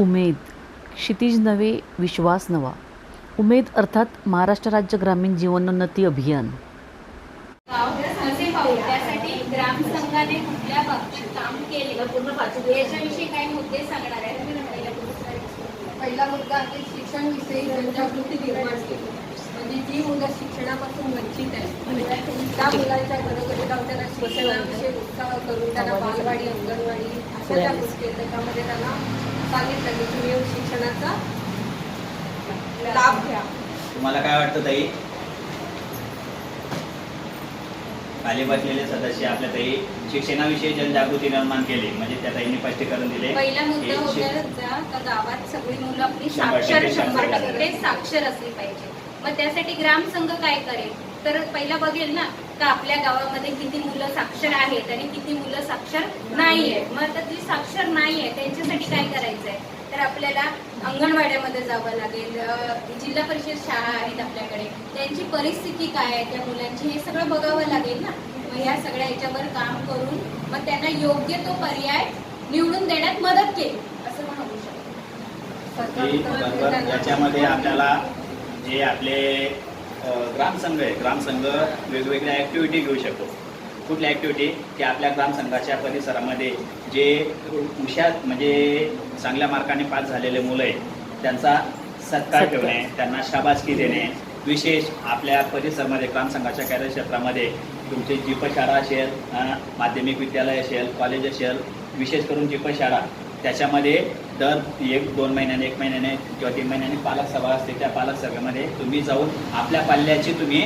उमेद. क्षितिज नवे विश्वास नवा. उमेद अर्थात महाराष्ट्र राज्य ग्रामीण जीवनोन्नती अभियान. पहिला मुद्दा आहे जनजागृती निर्माण केली. म्हणजे जी मुलं शिक्षणापासून वंचित आहेत त्या मुलांच्या घरोघरी जाऊन त्यांना शिक्षणाविषयी उत्साह करून त्यांना बालवाडी अंगणवाडी अशा ज्या गोष्टी आहेत. त्याच्यामध्ये त्यांना सांगितलं की तुम्ही येऊन शिक्षणाचा लाभ घ्या. तुम्हाला काय वाटतं ताई? खाली बसलेले सदस्य आपल्या ताई शिक्षणाविषयी जनजागृती निर्माण केली म्हणजे त्या ताईंनी स्पष्टीकरण दिले पहिला मुद्दा होता का गावात सगळी मुलं आपली साक्षर शंभर टक्के साक्षर असली पाहिजे. मग त्यासाठी ग्रामसंघ काय करेल? तर पहिला बघेल ना का आपल्या गावामध्ये किती मुलं साक्षर आहेत आणि किती मुलं साक्षर नाही आहेत मग आता जी साक्षर नाही आहे त्यांच्यासाठी काय करायचं आहे तर आपल्याला अंगणवाड्यामध्ये जावं लागेल जिल्हा परिषद शाळा आहेत आपल्याकडे. त्यांची परिस्थिती काय आहे त्या मुलांची हे सगळं बघावं लागेल ना. मग ह्या सगळ्या याच्यावर काम करून मग त्यांना योग्य तो पर्याय निवडून देण्यात मदत केली असं म्हणू शकतो. याच्यामध्ये आपल्याला जे आपले ग्रामसंघ आहे. ग्रामसंघ वेगवेगळ्या ॲक्टिव्हिटी घेऊ शकतो. कुठल्या ॲक्टिव्हिटी की आपल्या ग्रामसंघाच्या परिसरामध्ये जे हुशार म्हणजे चांगल्या मार्काने पास झालेले मुलं आहेत त्यांचा सत्कार. ठेवणे त्यांना शाबासकी देणे. विशेष आपल्या परिसरामध्ये ग्रामसंघाच्या कार्यक्षेत्रामध्ये तुमची जीप शाळा असेल माध्यमिक विद्यालय असेल कॉलेज असेल विशेष करून जीप शाळा त्याच्यामध्ये दर एक दोन महिन्याने एक महिन्याने किंवा तीन महिन्याने पालक सभा असते. त्या पालक सभेमध्ये तुम्ही जाऊन आपल्या पाल्याची तुम्ही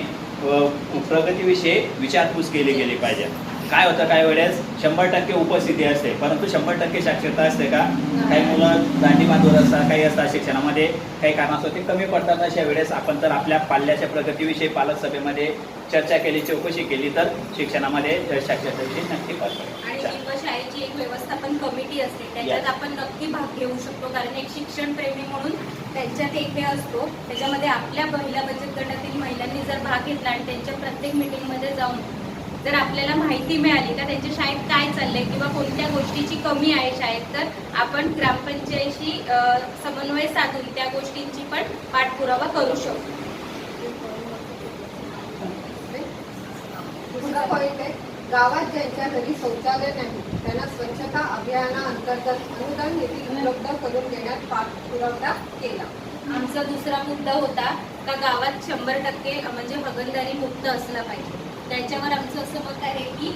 प्रगतीविषयी विचारपूस केली गेली पाहिजे. काय होतं काही वेळेस? शंभर टक्के उपस्थिती असते. परंतु शंभर टक्के साक्षरता असते का? काही मुलं असतात काही असतात शिक्षणामध्ये काही कारणास्तव ते कमी पडतात. अशा वेळेस आपण तर आपल्या पाल्याच्या प्रगतीविषयी पालक सभेमध्ये चर्चा केली चौकशी केली तर शिक्षणामध्ये साक्षरतेविषयी नक्की जीवशाळेची एक व्यवस्थापन कमिटी असते त्याच्यात. आपण नक्की भाग घेऊ शकतो कारण एक शिक्षण प्रेमी म्हणून त्यांच्यात एक हे असतो. त्याच्यामध्ये आपल्या महिला बचत गटातील महिलांनी जर भाग घेतला आणि त्यांच्या प्रत्येक मीटिंगमध्ये जाऊन जर आपल्याला माहिती मिळाली का त्यांच्या शाळेत काय चाललंय किंवा कोणत्या गोष्टीची कमी आहे शाळेत तर आपण ग्रामपंचायतशी समन्वय साधून त्या गोष्टींची पण पाठपुरावा करू शकतो. गावात ज्यांच्या घरी शौचालय नाही त्यांना स्वच्छता अभियानाअंतर्गत अनुदान निधी उपलब्ध करून देण्यात पाठपुरावा केला. आमचा दुसरा मुद्दा होता का गावात शंभर टक्के म्हणजे हगलदारी मुक्त असलं पाहिजे. त्याच्यावर आमचं असं मत आहे की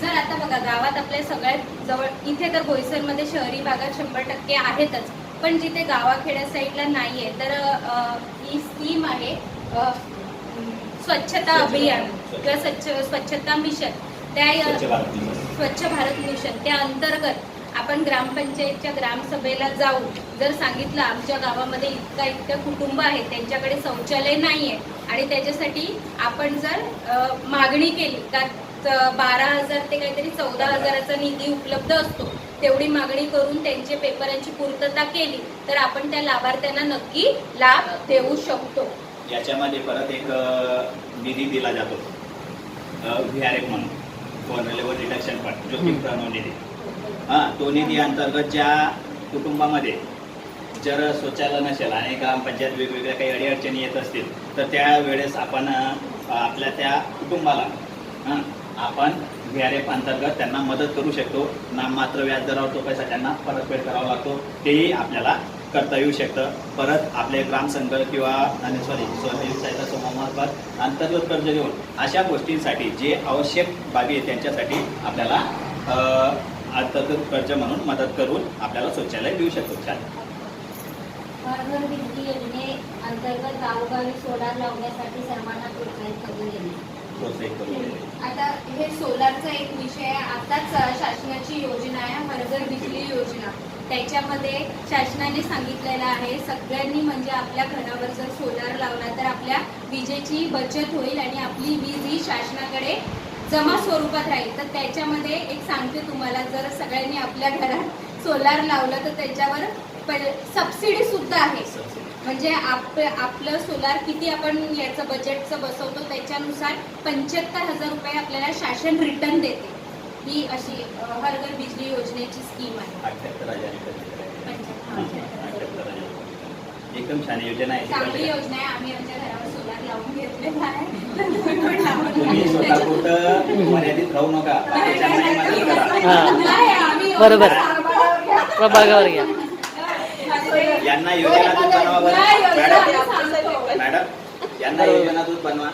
जर आता बघा गावात आपल्या सगळ्यात जवळ इथे तर बोईसरमध्ये शहरी भागात शंभर टक्के आहेतच. पण जिथे गावाखेड्या साईडला नाही आहे तर ही स्कीम आहे स्वच्छता अभियान किंवा स्वच्छ स्वच्छता मिशन. त्या स्वच्छ भारत मिशन. स्वच्छ भारत मिशन. त्या अंतर्गत आपण ग्रामपंचायतच्या ग्रामसभेला जाऊन जर सांगितलं आमच्या गावामध्ये इतका इतकं कुटुंब आहे त्यांच्याकडे शौचालय नाही आहे आणि त्याच्यासाठी आपण जर मागणी केली का त- बारा हजार ते काहीतरी चौदा हजाराचा निधी उपलब्ध असतो तेवढी मागणी करून त्यांचे पेपरांची पूर्तता केली तर आपण त्या लाभार्थ्यांना नक्की लाभ देऊ शकतो. याच्यामध्ये परत एक निधी दिला जातो. व्ही आर एफ म्हणून. व्हर्नरेबल रिडक्शन फंड प्रणव निधी. हां तो निधी अंतर्गत ज्या कुटुंबामध्ये जर शौचालय नसेल आणि ग्रामपंचायत वेगवेगळ्या काही अडीअडचणी येत असतील तर त्या वेळेस आपण आपल्या त्या कुटुंबाला हां आपण व्ही आर एफ अंतर्गत त्यांना मदत करू शकतो. नाममात्र व्याजदरावर तो पैसा त्यांना परतफेड करावा लागतो. तेही आपल्याला करता येऊ शकतं. परत आपले ग्रामसंघ किंवा आणि सॉरी स्वयंसेवी समूहामार्फत अंतर्गत कर्ज घेऊन अशा गोष्टींसाठी जे आवश्यक बाबी आहेत त्यांच्यासाठी आपल्याला अ, अंतर्गत कर्ज म्हणून मदत करून आपल्याला शौचालय देऊ शकतो. छान. घरघर बिजली योजने अंतर्गत गावोगावी सोलार लावण्यासाठी सर्वांना प्रोत्साहित करून देणे प्रोत्साहित करून आता हे सोलारचा एक विषय आहे. आताच शासनाची योजना आहे हरघर बिजली योजना. त्याच्यामध्ये शासनाने सांगितलेलं आहे सगळ्यांनी म्हणजे आपल्या घरावर जर सोलार लावला तर आपल्या विजेची बचत होईल आणि आपली वीज ही शासनाकडे जमा स्वरूपात राहील तर त्याच्यामध्ये एक सांगते तुम्हाला जर सगळ्यांनी आपल्या घरात सोलार लावलं तर त्याच्यावर सबसिडी सुद्धा आहे. म्हणजे आप आपलं सोलार किती आपण याचं बजेटचं बसवतो त्याच्यानुसार पंच्याहत्तर हजार रुपये आपल्याला शासन रिटर्न देते. ही अशी हर घर बिजली योजनेची स्कीम आहे. एकदम छान योजना आहे. चांगली? योजना आहे. आम्ही आमच्या घरावर सोलार लावून घेतलेला आहे. तुम्ही मर्यादित राहू नका त्याच्यामध्ये मदत करा हा. नाही, आम्ही बरोबर. प्रभागावर घ्या यांना योजना दूध बनवा बरं मॅडम. मॅडम यांना योजना दूध बनवा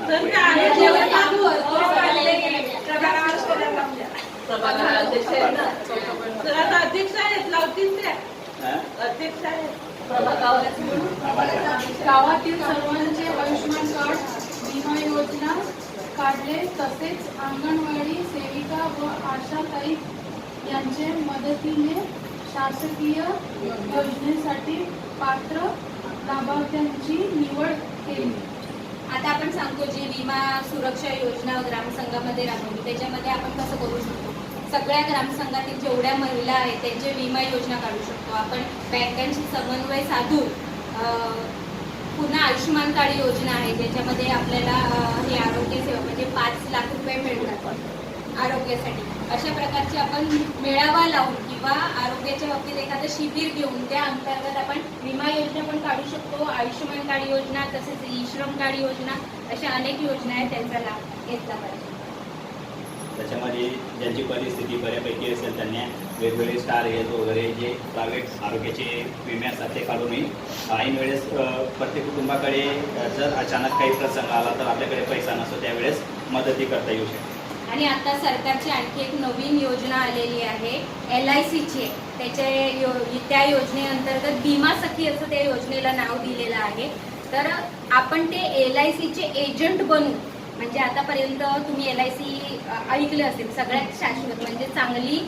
हा, काम करतो, चाललंय. प्रभागावर गावातील सर्वांचे आयुष्यमान कार्ड विमा योजना काढले तसेच अंगणवाडी सेविका व आशाताई यांचे मदतीने शासकीय योजनेसाठी पात्र लाभार्थ्यांची निवड केली. आता आपण सांगतो जी विमा सुरक्षा योजना ग्रामसंघामध्ये राबवली त्याच्यामध्ये आपण कसं करू शकतो? सगळ्या ग्रामसंघातील जेवढ्या महिला आहेत त्यांचे विमा योजना काढू शकतो. आपण बँकांशी समन्वय साधून पुन्हा आयुष्यमान कार्ड योजना आहे ज्याच्यामध्ये आपल्याला हे आरोग्य सेवा म्हणजे पाच लाख रुपये मिळतात आरोग्यासाठी. अशा प्रकारचे आपण मेळावा लावून किंवा आरोग्याच्या बाबतीत एखादं शिबिर घेऊन त्या अंतर्गत आपण विमा योजना पण काढू शकतो. आयुष्यमान कार्ड योजना तसेच ई श्रम कार्ड योजना अशा अनेक योजना आहेत त्यांचा लाभ घेतला पाहिजे. त्याच्यामध्ये ज्यांची परिस्थिती बऱ्यापैकी असेल त्यांनी वेगवेगळे स्टार हेल्थ वगैरे जे प्रायव्हेट आरोग्याचे विमे असतात ते काढूनही ऐन वेळेस प्रत्येक कुटुंबाकडे जर अचानक काही प्रसंग आला तर आपल्याकडे पैसा नसतो त्यावेळेस मदतही करता येऊ शकते. आणि आता सरकारची आणखी एक नवीन योजना आलेली आहे एल आय सीची त्याच्या यो त्या योजनेअंतर्गत भीमा सखी असं त्या योजनेला नाव दिलेलं आहे. तर आपण ते एल आय सीचे एजंट बनू. म्हणजे आतापर्यंत तुम्ही एल आय सी ऐकलं असेल सगळ्यात शाश्वत म्हणजे चांगली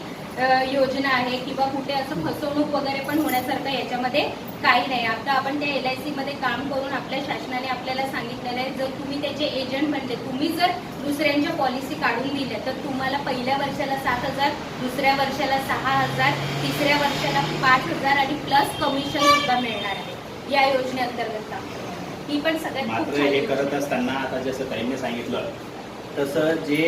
योजना आहे किंवा कुठे असं फसवणूक वगैरे पण होण्यासारखं याच्यामध्ये काही नाही. आता आपण त्या एल आयमध्ये काम करून आपल्या शासनाने आपल्याला सांगितलेलं आहे जर तुम्ही त्याचे एजंट बनले तुम्ही जर दुसऱ्यांच्या पॉलिसी काढून दिल्या तर तुम्हाला पहिल्या वर्षाला सात हजार दुसऱ्या वर्षाला सहा हजार तिसऱ्या वर्षाला पाच हजार आणि प्लस कमिशन सुद्धा मिळणार आहे या योजनेअंतर्गत काम. ही पण सगळ्यात मात्र हे करत असताना आता जसं ताईंनी सांगितलं तसं जे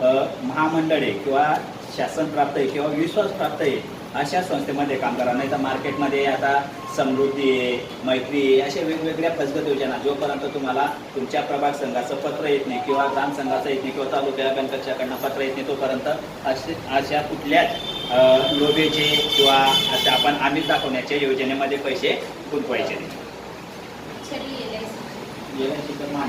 महामंडळ आहे किंवा शासन प्राप्त आहे किंवा विश्वास प्राप्त आहे अशा संस्थेमध्ये काम करा. नाही तर मार्केटमध्ये आता समृद्धी आहे मैत्री आहे अशा वेगवेगळ्या फसगत योजना जोपर्यंत तुम्हाला तुमच्या प्रभाग संघाचं पत्र येत नाही किंवा ग्राम संघाचं येत नाही किंवा तालुक्या बँकाच्याकडनं पत्र येत नाही तोपर्यंत असे अशा कुठल्याच लोभेचे किंवा अशा आपण आमिष दाखवण्याच्या योजनेमध्ये पैसे गुंतवायचे नाही. मला.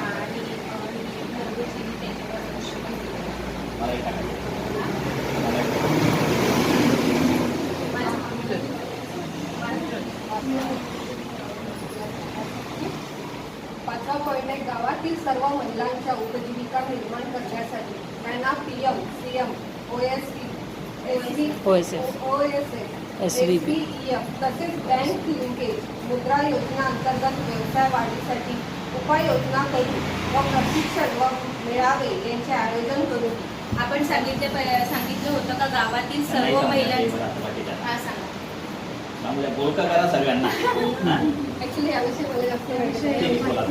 पाचवा पॉईंट आहे गावातील सर्व महिलांच्या उपजीविका निर्माण करण्यासाठी त्यांना P M C M O S C. O S S SVP. तसेच बँक लिंकेज मुद्रा योजना अंतर्गत व्यवसाय वाढीसाठी उपाययोजना करून व प्रशिक्षण व मेळावे यांचे आयोजन करून आपण सांगितले सांगितलं होतं का गावातील सर्व बाकीच्या. हा सांगा. बोलतं करा सगळ्यांना? ऍक्च्युली याविषयी मला जास्त माहिती ठीक नाही. आहे, बोला.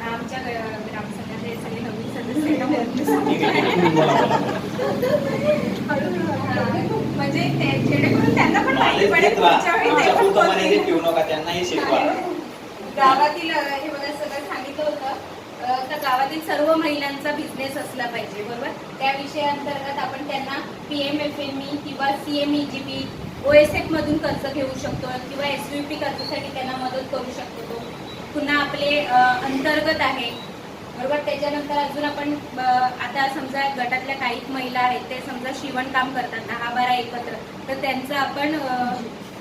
हा. आमच्या सगळे नवीन सदस्य. म्हणजे जेणेकरून त्यांना पण माहिती पडेल. पुढच्या वेळी ते पण बोलतील. गावातील अ, हे मला सगळं सांगितलं होतं अ, तर गावातील सर्व महिलांचा बिझनेस असला पाहिजे बरोबर त्या विषयाअंतर्गत आपण त्यांना P M F M E किंवा C M E G P O S F मधून कर्ज घेऊ शकतो किंवा एस यू पी कर्जासाठी त्यांना मदत करू शकतो पुन्हा आपले अंतर्गत आहे. बरोबर? त्याच्यानंतर अजून आपण आता समजा गटातल्या काही महिला आहेत ते समजा शिवणकाम करतात दहा बारा एकत्र तर त्यांचं आपण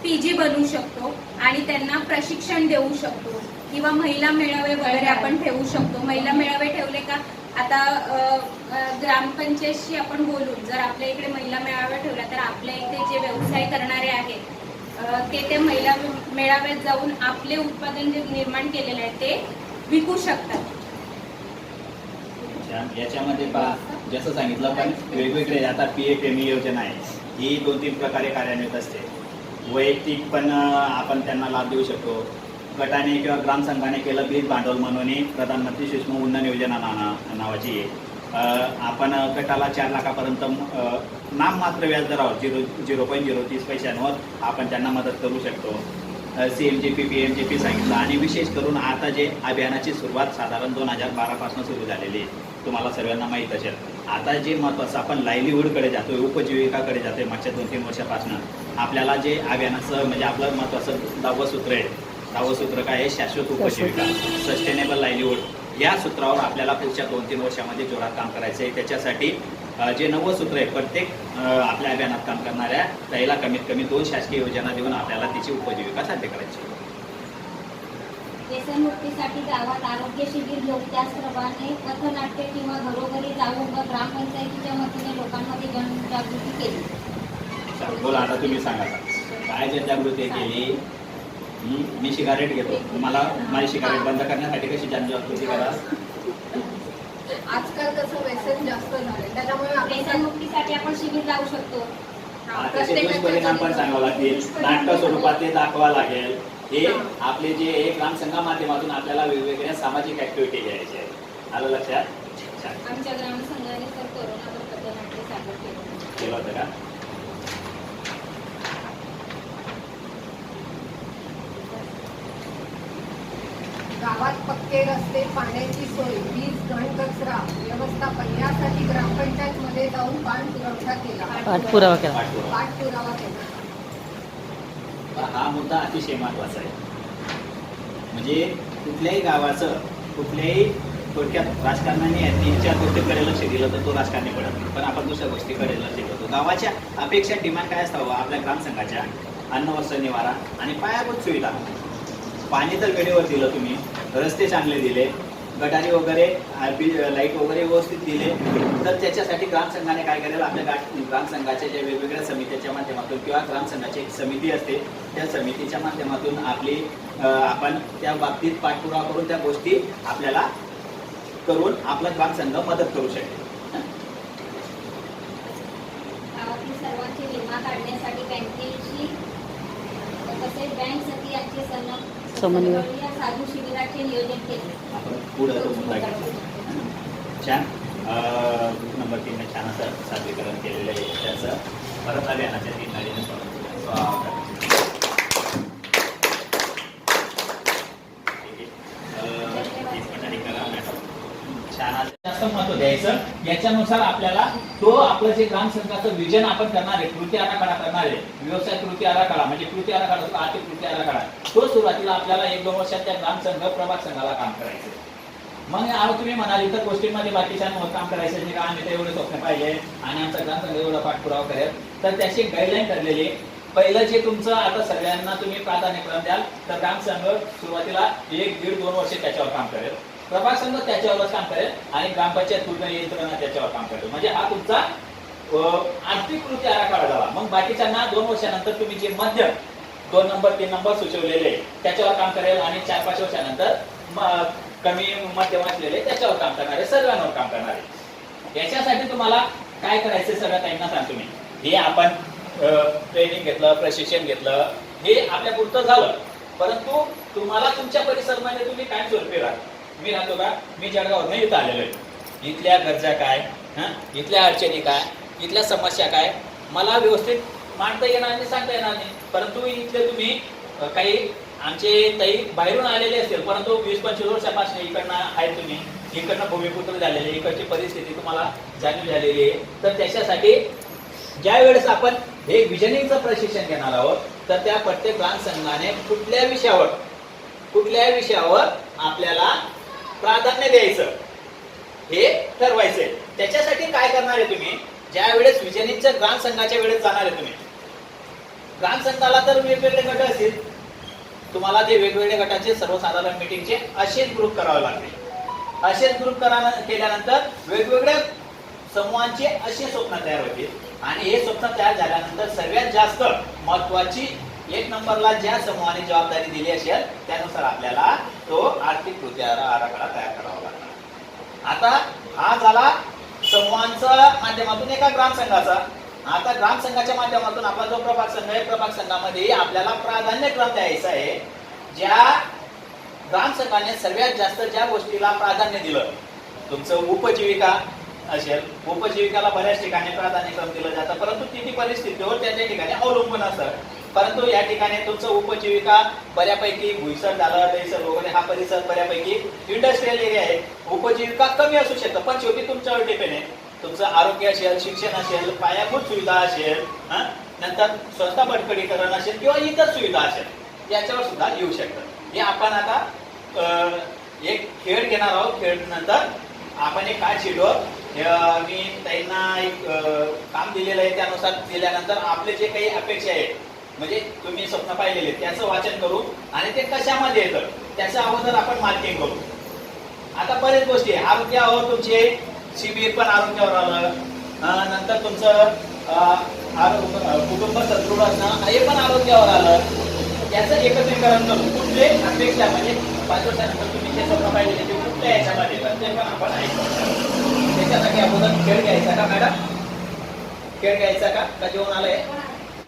पी जी बनवू शकतो आणि त्यांना प्रशिक्षण देऊ शकतो. किंवा महिला मेळावे वगैरे आपण ठेवू शकतो. महिला मेळावे ठेवले का? आता ग्रामपंचायतशी आपण बोलून जर आपल्या इकडे महिला मेळावा ठेवला तर आपल्या इथे जे व्यवसाय करणारे आहेत ते त्या महिला मेळाव्यात जाऊन आपले उत्पादन जे निर्माण केलेले आहे ते विकू शकतात. याच्यामध्ये पहा जसं सांगितलं पण वेगवेगळे आता पी एफ एम ई योजना आहे. ही दोन तीन प्रकारे कार्यान्वित असते. वैयक्तिक पण आपण त्यांना लाभ देऊ शकतो. गटाने किंवा ग्रामसंघाने केलं बीज भांडवल म्हणून प्रधानमंत्री सूक्ष्म उन्नयन योजना नावाची आहे. आपण गटाला चार लाखापर्यंत नाममात्र व्याजदरावर झिरो झिरो पॉईंट झिरो तीस पैशांवर आपण त्यांना मदत करू शकतो. C M G P P M G P सांगितलं. आणि विशेष करून आता जे अभियानाची सुरुवात साधारण दोन हजार बारापासून सुरू झालेली आहे. तुम्हाला सर्वांना माहीत असेल. आता जे महत्त्वाचं आपण लाईव्हलीहूडकडे जातोय उपजीविकाकडे जातोय मागच्या दोन तीन वर्षापासून. आपल्याला जे अभियानाचं म्हणजे आपलं महत्त्वाचं दहावं सूत्र आहे. दहावं सूत्र काय आहे? शाश्वत उपजीविका. सस्टेनेबल लाईव्हलीहूड या सूत्रावर आपल्याला पुढच्या दोन तीन वर्षामध्ये जोरात काम करायचं आहे त्याच्यासाठी जे नवं सूत्र आहे प्रत्येक आपल्या अभियानात काम करणाऱ्या ताईला कमीत कमी दोन शासकीय योजना देऊन आपल्याला तिची उपजीविका साध्य करायची आहे. व्यसनमुक्तीसाठी गावात आरोग्य शिबिर घेऊन त्याचप्रमाणे पथनाट्य किंवा घरोघरी जाऊन व ग्रामपंचायतीच्या वतीने लोकांमध्ये जनजागृती केली बोला आता तुम्ही सांगा. काय जनजागृती केली मी सिगारेट घेतो. मला माझी सिगारेट बंद करण्यासाठी कशी जनजागृती करा? आजकाल कसं व्यसन जास्त झालं त्याच्यामुळे आपण व्यसनमुक्तीसाठी आपण शिबिर लावू शकतो. त्याचे दुष्परिणाम पण सांगावं लागतील. नाटक स्वरूपात ते दाखवा लागेल. हे आपले जे हे माध्यमातून आपल्याला वेगवेगळ्या सामाजिक ऍक्टिव्हिटी घ्यायची आहे आलं लक्षात? आमच्या ग्रामसंघाने तर सादर केलं होतं का? गावात पक्के रस्ते पाण्याची सोय वीज घन कचरा व्यवस्थापन यासाठी ग्रामपंचायत मध्ये जाऊन पाणी पुरवठा केला. पाठपुरावा केला. पाठपुरावा. केला. हा मुद्दा अतिशय महत्त्वाचा आहे. म्हणजे कुठल्याही गावाचं कुठल्याही थोडक्यात राजकारणाने तीन चार गोष्टीकडे लक्ष दिलं तर तो राजकारणी पडत नाही. पण आपण दुसऱ्या गोष्टीकडे लक्ष देतो. गावाच्या अपेक्षा डिमांड काय असतं आपल्या ग्रामसंघाच्या अन्न वस्त्र निवारा आणि पायाभूत सुविधा. पाणी तर वेळेवर दिलं तुम्ही. रस्ते चांगले दिले. गटारी वगैरे लाइट वगैरे व्यवस्थित दिले. तर त्याच्यासाठी ग्रामसंघाने काय करेल? आपल्या गा- ग्रामसंघाच्या ज्या वेगवेगळ्या समित्याच्या माध्यमातून किंवा ग्रामसंघाची एक समिती असते त्या समितीच्या माध्यमातून आपली आपण त्या बाबतीत पाठपुरावा करून त्या गोष्टी आपल्याला करून आपला ग्रामसंघ मदत करू शकेल गावातील विमा काढण्यासाठी बँकेची तसेच बँक सखी यांचे सन्मान समन्वय. नियोजन केले आपण छान. नंबर तीनने छान असं सादरीकरण केलेलं आहे. त्याचं परत अभियानाच्या तीन गाडीने त्याच्यानुसार आपल्याला तो आपलं जे ग्रामसंघाचं विजन आपण करणार आहे कृती आराखडा करणार आहे व्यवसाय कृती आराखडा म्हणजे कृती आराखडा असतो, आर्थिक कृती आराखडा तो सुरुवातीला आपल्याला एक दोन वर्षात त्या ग्रामसंघ प्रभाग संघाला काम करायचं. मग आज तुम्ही म्हणाल इतर गोष्टींमध्ये बाकीच्या काम करायचं नाही का आम्ही तर एवढे स्वप्न पाहिजे आणि आमचा ग्रामसंघ एवढा पाठपुरावा करेल. तर त्याची गाईडलाईन ठरलेली आहे. पहिलं जे तुमचं आता सगळ्यांना तुम्ही प्राधान्यक्रम द्याल तर ग्रामसंघ सुरुवातीला एक दीड दोन वर्ष त्याच्यावर काम करेल. प्रभाग संघ त्याच्यावरच काम करेल आणि ग्रामपंचायत पूर्ण यंत्रणा त्याच्यावर काम करेल म्हणजे हा तुमचा आर्थिक कृती आराखडा झाला मग बाकीच्यांना दोन वर्षानंतर तुम्ही जे मध्य दोन नंबर तीन नंबर सुचवलेले त्याच्यावर काम करेल आणि चार पाच वर्षानंतर कमी मध्यम असलेले त्याच्यावर काम करणारे सर्वांवर काम करणारे. याच्यासाठी तुम्हाला काय करायचं सगळ्या त्यांना सांगतो मी. हे आपण ट्रेनिंग घेतलं प्रशिक्षण घेतलं हे आपल्या पुरतं झालं. परंतु तुम्हाला तुमच्या परिसरामध्ये तुम्ही काय स्वरूपी राहा. मी राहतो का? मी जळगावरनं इथं आलेलो आहे. इथल्या गरजा काय? हं? इथल्या अडचणी काय? इथल्या समस्या काय? मला व्यवस्थित मांडता येणार नाही सांगता येणार नाही. परंतु इथले तुम्ही काही आमचे ताई बाहेरून आलेले असतील परंतु वीस पंचवीस वर्षापासून इकडनं आहेत तुम्ही. इकडनं भूमिपुत्र झालेले इकडची परिस्थिती तुम्हाला जाणीव झालेली आहे. तर त्याच्यासाठी ज्या वेळेस आपण हे विजनिंगचं प्रशिक्षण घेणार आहोत तर त्या प्रत्येक ग्रामसंघाने कुठल्या विषयावर कुठल्या विषयावर आपल्याला प्राधान्य द्यायचं. हे ठरवायचंय. त्याच्यासाठी काय करणार आहे तुम्ही? ज्या वेळेस विजनिंगच्या ग्रामसंघाच्या वेळेस जाणार आहे तुम्ही. ग्रामसंघाला तर वेगवेगळे गट असतील. तुम्हाला ते वेगवेगळ्या गटाचे सर्वसाधारण मिटिंगचे असेच ग्रुप करावे लागतील. असेच ग्रुप करा केल्यानंतर वेगवेगळ्या समूहांचे असे स्वप्न तयार होतील. आणि हे स्वप्न तयार झाल्यानंतर सगळ्यात जास्त महत्वाची एक नंबरला ज्या समूहाने जबाबदारी दिली असेल त्यानुसार आपल्याला तो आर्थिक कृती आराखडा तयार करावा लागणार. आता हा झाला समूहांचा माध्यमातून एका ग्रामसंघाचा आता ग्रामसंघाच्या माध्यमातून आपला जो प्रभाग संघ आहे प्रभाग संघामध्ये आपल्याला प्राधान्यक्रम द्यायचा आहे ज्या ग्रामसंघाने सर्वात जास्त ज्या गोष्टीला प्राधान्य दिलं तुमचं उपजीविका असेल उपजीविकाला बऱ्याच ठिकाणी प्राधान्यक्रम दिलं जातं परंतु तिथे परिस्थितीवर त्या ठिकाणी अवलंबून असतं. परंतु या ठिकाणी तुमचं उपजीविका बऱ्यापैकी भुईसर झाला दहीसर वगैरे हा परिसर बऱ्यापैकी इंडस्ट्रियल एरिया आहे. उपजीविका कमी असू शकतं पण शेवटी तुमच्यावर डिपेंड आहे. तुमचं आरोग्य असेल शिक्षण असेल पायाभूत सुविधा असेल नंतर स्वतः बडकडीकरण असेल किंवा इतर सुविधा असेल याच्यावर सुद्धा येऊ शकतं. हे आपण आता एक खेळ घेणार आहोत. खेळ नंतर आपण एक काय शिडो मी त्यांना एक काम दिलेलं आहे त्यानुसार दिल्यानंतर आपले जे काही अपेक्षा आहेत म्हणजे तुम्ही स्वप्न पाहिलेले त्याचं वाचन करू आणि ते कशामध्ये येतं त्याचं अगोदर आपण मार्किंग करू. आता बरेच गोष्टी आहे. आरोग्यावर तुमचे शिबिर पण आरोग्यावर आलं. नंतर तुमचं कुटुंब सदृढ असणं हे पण आरोग्यावर आलं. याचं एकत्रीकरण करून कुठले अपेक्षा म्हणजे पाच वर्षानंतर तुम्ही जे स्वप्न पाहिजे ते कुठल्या याच्यामध्ये येतात ते पण आपण ऐकतो त्याच्यासाठी अगोदर खेळ घ्यायचा का मॅडम? खेळ घ्यायचा का? का जेवण आलंय?